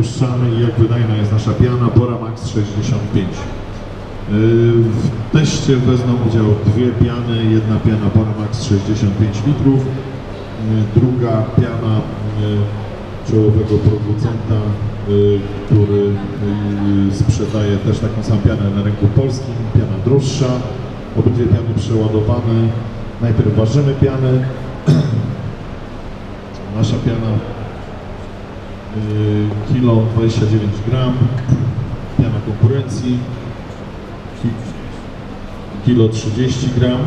wypuszczamy i jak wydajna jest nasza piana Bora Max 65. Yy, W teście wezmą udział dwie piany, jedna piana Bora Max 65 litrów, yy, druga piana yy, czołowego producenta, który sprzedaje też taką samą pianę na rynku polskim, piana droższa, obydwie piany przeładowane. Najpierw ważymy piany. Nasza piana kilo 29 gram, piana konkurencji ki- kilo 30 gram,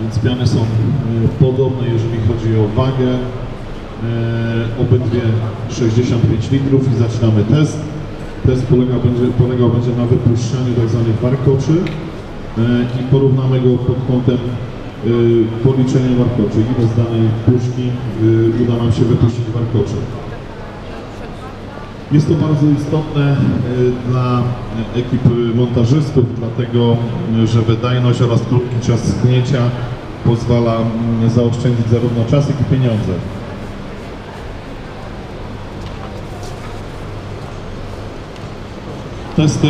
więc piany są yy, podobne, jeżeli chodzi o wagę. Yy, Obydwie 65 litrów i zaczynamy test. Test polega będzie, polegał będzie na wypuszczaniu tak zwanych warkoczy i porównamy go pod kątem policzenia warkoczy. Ile z danej puszki uda nam się wypuścić warkoczy. Jest to bardzo istotne y, dla ekip montażystów, dlatego y, że wydajność oraz krótki czas schnięcia pozwala zaoszczędzić zarówno czas, jak i pieniądze. Testy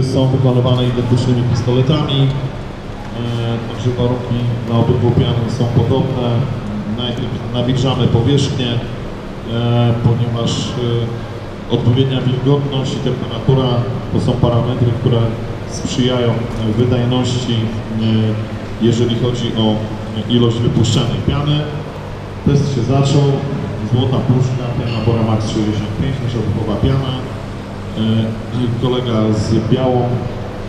y, są wykonywane identycznymi pistoletami, także warunki na obydwu piany są podobne. Najpierw nawilżamy powierzchnię, ponieważ odpowiednia wilgotność i temperatura to są parametry, które sprzyjają wydajności, y, jeżeli chodzi o ilość wypuszczanej piany. Test się zaczął. Złota puszka, piana Bora Max 65, nasza piana. Kolega z białą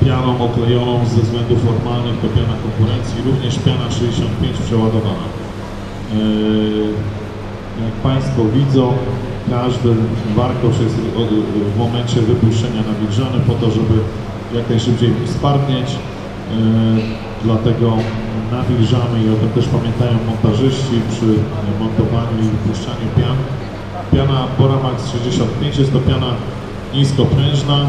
pianą oklejoną ze względów formalnych to piana konkurencji, również piana 65 przeładowana. Jak Państwo widzą, każdy warkosz jest w momencie wypuszczenia nawilżany po to, żeby jak najszybciej sparnieć. Yy, Dlatego nawilżamy i o tym też pamiętają montażyści przy montowaniu i wypuszczaniu pian. Piana Bora Max 65 jest to piana niskoprężna.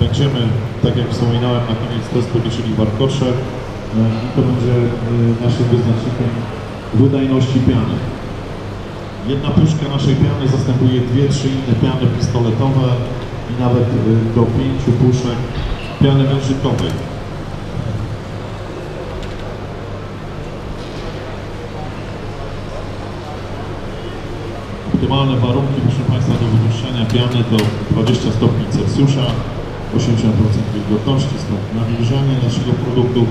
Będziemy, tak jak wspominałem, na koniec testu liczyli warkocze yy, i to będzie yy, naszym wyznacznikiem wydajności piany. Jedna puszka naszej piany zastępuje dwie, trzy inne piany pistoletowe i nawet y, do pięciu puszek piany wężykowej. Optymalne warunki, proszę Państwa, do wypuszczania piany to 20 stopni Celsjusza, 80% wilgotności, stąd nawilżanie naszego produktu.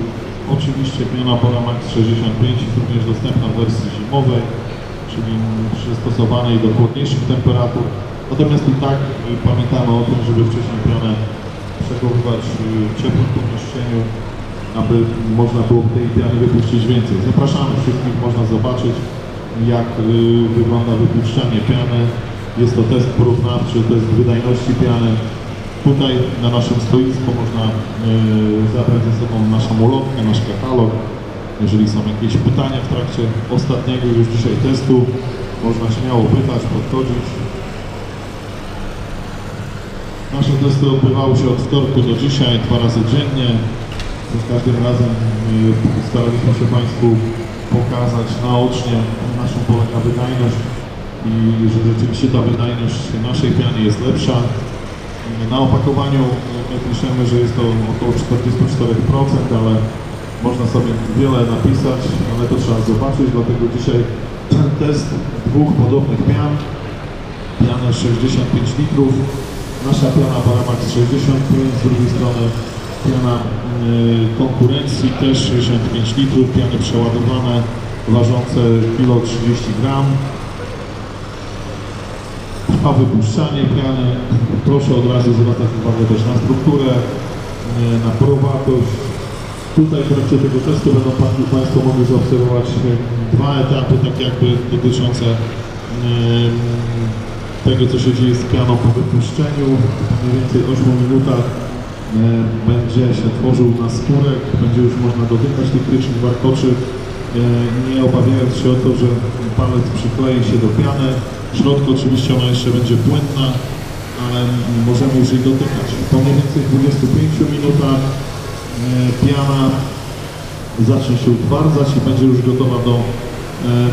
Oczywiście piana Bora Max 65 jest również dostępna w wersji zimowej, czyli przystosowanej do chłodniejszych temperatur. Natomiast i tak pamiętamy o tym, żeby wcześniej pianę przechowywać w ciepłym pomieszczeniu, aby można było tej piany wypuścić więcej. Zapraszamy wszystkich, można zobaczyć jak y, wygląda wypuszczanie piany. Jest to test porównawczy, test wydajności piany. Tutaj na naszym stoisku można y, zabrać ze sobą naszą ulotkę, nasz katalog. Jeżeli są jakieś pytania w trakcie ostatniego już dzisiaj testu, można śmiało pytać, podchodzić. Nasze testy odbywały się od wtorku do dzisiaj, dwa razy dziennie. Za każdym razem y, staraliśmy się Państwu pokazać naocznie, na czym polega wydajność i że rzeczywiście ta wydajność naszej piany jest lepsza. Na opakowaniu my piszemy, że jest to około 44%, ale można sobie wiele napisać, ale to trzeba zobaczyć, dlatego dzisiaj test dwóch podobnych pian. Pianę 65 litrów, nasza piana Paramax 65, z drugiej strony piana y, konkurencji też 65 litrów, piany przeładowane, ważące kilo 30 gram. Trwa wypuszczanie piany. Proszę od razu zwracać uwagę też na strukturę, y, na porowatość. Tutaj w trakcie tego testu będą pa- Państwo mogli zaobserwować dwa etapy, tak jakby dotyczące tego, co się dzieje z pianą po wypuszczeniu. Mniej więcej 8 minutach będzie się tworzył naskórek, będzie już można dotykać tych rycznych warkoczy, nie obawiając się o to, że palec przyklei się do piany. W środku oczywiście ona jeszcze będzie płynna, ale możemy już jej dotykać. Po mniej więcej 25 minutach piana zacznie się utwardzać i będzie już gotowa do e,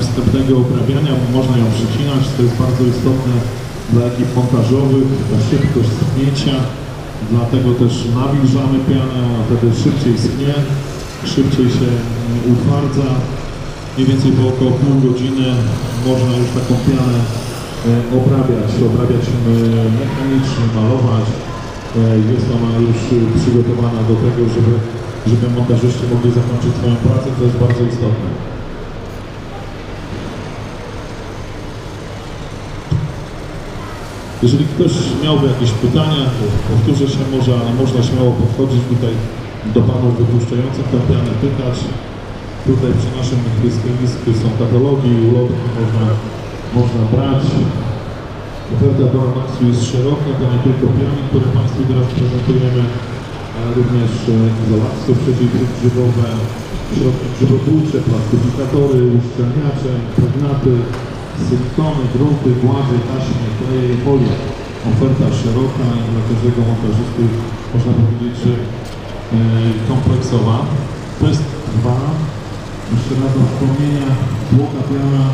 wstępnego obrabiania. Można ją przycinać, to jest bardzo istotne dla ekip montażowych, ta szybkość schnięcia, dlatego też nawilżamy pianę, ona wtedy szybciej schnie, szybciej się mm, utwardza. Mniej więcej po około pół godziny można już taką pianę e, obrabiać, obrabiać e, mechanicznie, malować. E, Jest ona już e, przygotowana do tego, żeby, żeby montażyści mogli zakończyć swoją pracę, to jest bardzo istotne. Jeżeli ktoś miałby jakieś pytania, powtórzę się może, ale można śmiało podchodzić tutaj do panów wypuszczających tę pianę, pytać. Tutaj przy naszym schronisku są katalogi, ulotki można, można brać. Oferta Doramaxu jest szeroka, to nie tylko piany, które Państwu teraz prezentujemy, ale również e, izolacje przeciwgrzybowe, środki grzybotwórcze, plastyfikatory, uszczelniacze, pregnaty, silikony, grunty, głazy, taśmy, kleje i folie. Oferta szeroka i dla każdego montażysty można powiedzieć, że e, kompleksowa. To jest dwa, jeszcze raz do wspomnienia, błoka piana,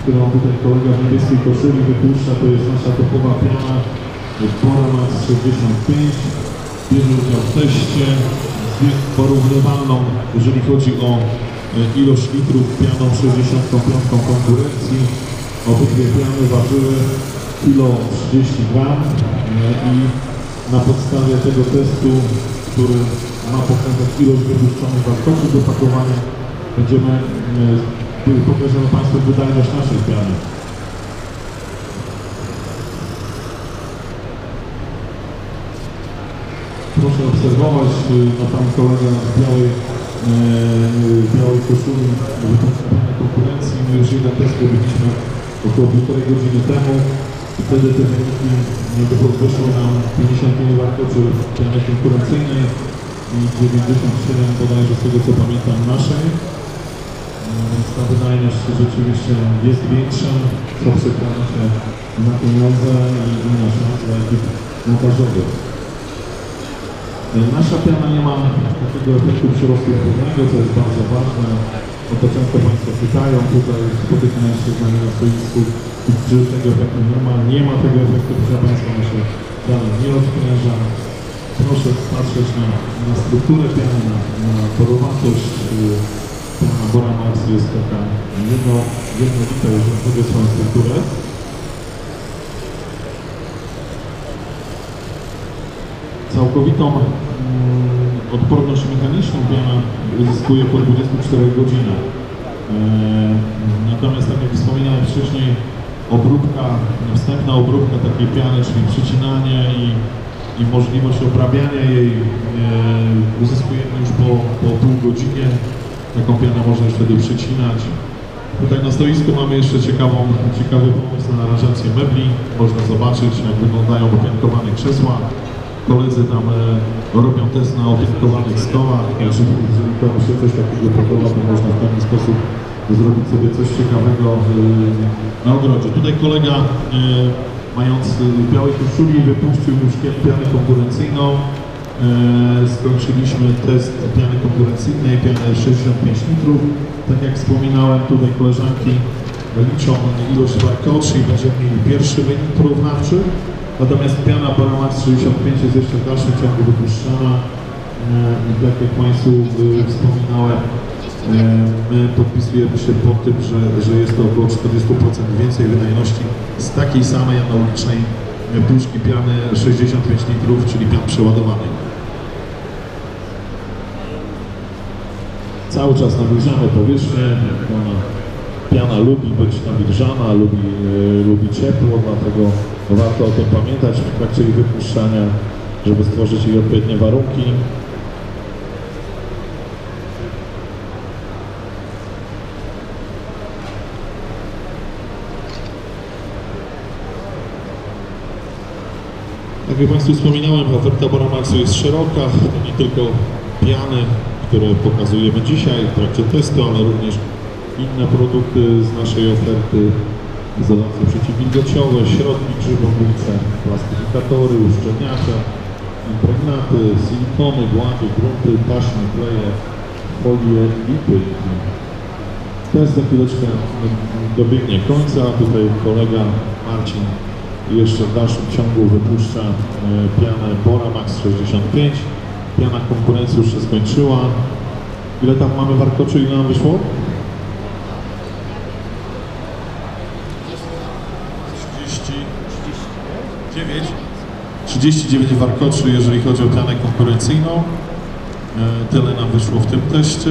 którą tutaj kolega w niebieskiej koszuli wypuszcza, to jest nasza topowa piana Boramax 65. Bierze udział w teście z porównywalną, jeżeli chodzi o e, ilość litrów pianą 65 konkurencji. Obydwie piany ważyły kilo 30 gram e, i na podstawie tego testu, który ma pokazać ilość wypuszczonych wartości do pakowania, będziemy, e, pokażemy Państwu wydajność naszej piany. Proszę obserwować, y, no tam kolega w białej, e, w białej koszuli wykonania konkurencji. My już jeden test robiliśmy około półtorej godziny temu wtedy te wyniki nie wyszły nam 55 wartości piany konkurencyjnej i 97 bodajże z tego co pamiętam naszej. Więc ta wydajność rzeczywiście jest większa, co przekłada się na pieniądze i, i na szanse ekip montażowych. Nasza piana nie ma takiego efektu przyrostu chłodnego, co jest bardzo ważne. O to często Państwo pytają, tutaj spotykają się z nami na stoisku, czy tego efektu nie ma. Nie ma tego efektu, proszę Państwa, ona się dalej nie odpręża. Proszę patrzeć na, na strukturę piany, na, na porowatość. Piana Boramax jest taka jedno, jednolita, jeżeli chodzi o strukturę. Całkowitą mm, odporność mechaniczną piana uzyskuje po 24 godzinach. E, Natomiast tak jak wspominałem wcześniej, obróbka, wstępna obróbka takiej piany, czyli przycinanie i, i możliwość obrabiania jej e, uzyskujemy już po, po pół godzinie. Taką pianę można już wtedy przycinać. Tutaj na stoisku mamy jeszcze ciekawą, ciekawy pomysł na aranżację mebli. Można zobaczyć jak wyglądają opiętkowane krzesła. Koledzy tam e, robią test na opiętkowanych stołach. Jeżeli komuś się coś takiego podoba, to można w taki sposób zrobić sobie coś ciekawego e, na ogrodzie. Tutaj kolega e, mając e, białej koszuli wypuścił już pianę konkurencyjną. E, Skończyliśmy test piany konkurencyjnej, piany 65 litrów. Tak jak wspominałem, tutaj koleżanki liczą ilość warkoczy i będziemy mieli pierwszy wynik porównawczy. Natomiast piana Paramax 65 jest jeszcze w dalszym ciągu wypuszczana. E, I tak jak Państwu e, wspominałem, my podpisujemy się po tym, że, że jest to około 40% więcej wydajności z takiej samej analogicznej puszki piany 65 litrów, czyli pian przeładowanej. Cały czas nawilżamy powierzchnię, ona, piana lubi być nawilżana, lubi, e, lubi ciepło, dlatego warto o tym pamiętać w trakcie jej wypuszczania, żeby stworzyć jej odpowiednie warunki. Tak jak Państwu wspominałem, oferta Boramaxu jest szeroka, to nie tylko piany, które pokazujemy dzisiaj w trakcie testu, ale również inne produkty z naszej oferty, izolacje przeciwwilgociowe, środki grzybownicze, plastyfikatory, uszczelniacze, impregnaty, silikony, głazy, grunty, taśmy, kleje, folie, lipy. Test za chwileczkę dobiegnie końca. Tutaj kolega Marcin jeszcze w dalszym ciągu wypuszcza e, pianę Bora Max 65. Piana konkurencji już się skończyła. Ile tam mamy warkoczy, ile nam wyszło? 39. 39 warkoczy, jeżeli chodzi o pianę konkurencyjną. E, Tyle nam wyszło w tym teście.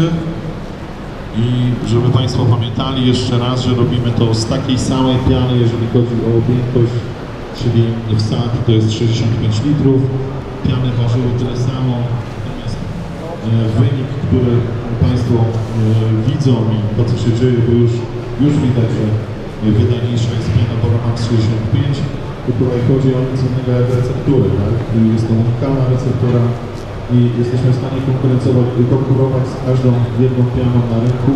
I żeby Państwo pamiętali jeszcze raz, że robimy to z takiej samej piany, jeżeli chodzi o objętość, czyli wsad to jest 65 litrów. Piany ważyły tyle samo, natomiast e, wynik, który Państwo e, widzą i to co się dzieje, bo już, już widać, że wydajniejsza jest piana Bora Max 65. I tutaj chodzi o nic innego jak receptury, tak? Jest to unikalna receptura i jesteśmy w stanie konkurencować, konkurować z każdą jedną pianą na rynku.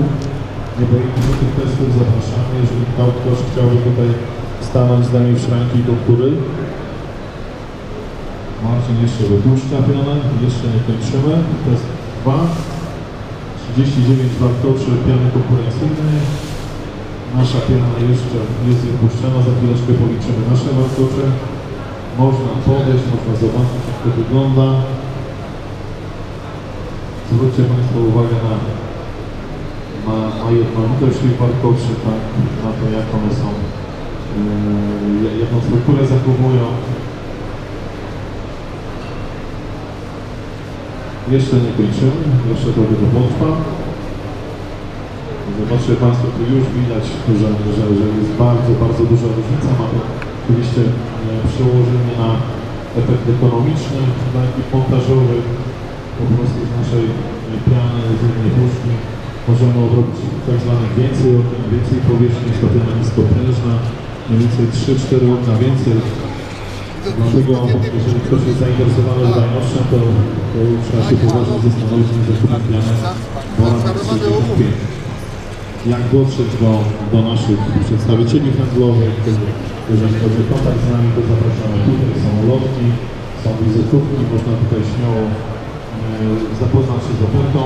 Nie boimy się tych testów, zapraszamy. Jeżeli ktoś chciałby tutaj stanąć z nami w szranki konkury. Marcin jeszcze wypuszcza pianę, jeszcze nie kończymy. Test 2. 39 wartoczy piany konkurencyjnej. Nasza piana jeszcze jest wypuszczona, za chwileczkę policzymy nasze wartocze. Można podejść, można zobaczyć jak to wygląda. Zwróćcie Państwo uwagę na, na, na jednolitość tych wartoczy, tak, na to jak one są, yy, jaką strukturę zachowują. Jeszcze nie kończymy, jeszcze trochę to potrwa. Zobaczcie Państwo, tu już widać, że, że, że jest bardzo, bardzo duża różnica. Ma to oczywiście e, przełożenie na efekt ekonomiczny dla ekip montażowych. Po prostu z naszej e, piany, z innej puszki możemy obrobić tak zwanych więcej więcej powierzchni, jest to piana niskoprężna, mniej więcej 3-4 okna więcej. Dlatego, jeżeli ktoś jest zainteresowany wydajnością, to, to trzeba się poważnie zastanowić nad zakupem piany Bora 65 jak dotrzeć do, do naszych przedstawicieli handlowych. Jeżeli chodzi o kontakt z nami, to zapraszamy tutaj, są ulotki, są wizytówki, można tutaj śmiało e, zapoznać się z ofertą.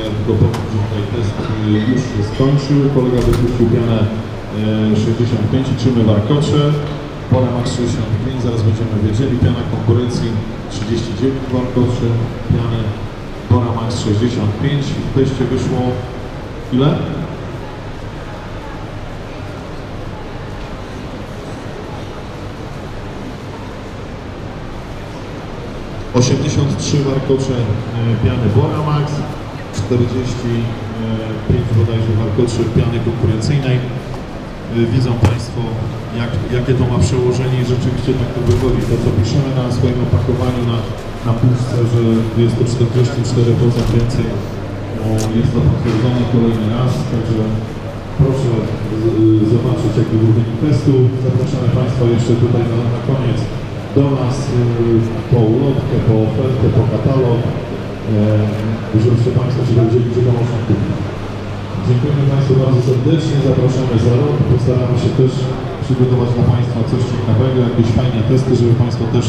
Ja tylko powiem, że tutaj test e, już się skończył. Kolega wypuścił pianę e, 65 i trzymy warkocze. Pora Max 65, zaraz będziemy wiedzieli. Piana konkurencji 39 warkoczy. Piany Bora Max 65. W teście wyszło ile? Osiemdziesiąt trzy warkocze e, piany Bora Max, 45 bodajże warkoczy piany konkurencyjnej. E, Widzą Państwo, jak, jakie to ma przełożenie i rzeczywiście tak to wychodzi. To, co piszemy na swoim opakowaniu na, na puszce, że jest to 44% więcej, jest to potwierdzone kolejny raz, także proszę zobaczyć, jaki był wynik testu. Zapraszamy Państwa jeszcze tutaj na, na koniec do nas y, po ulotkę, po ofertę, po katalog, żebyście Państwo się dowiedzieli, gdzie to można. Dziękujemy Państwu bardzo serdecznie, zapraszamy za rok, postaramy się też przygotować dla Państwa coś ciekawego, jakieś fajne testy, żeby Państwo też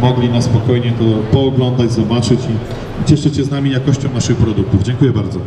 mogli na spokojnie to pooglądać, zobaczyć i cieszyć się z nami jakością naszych produktów. Dziękuję bardzo.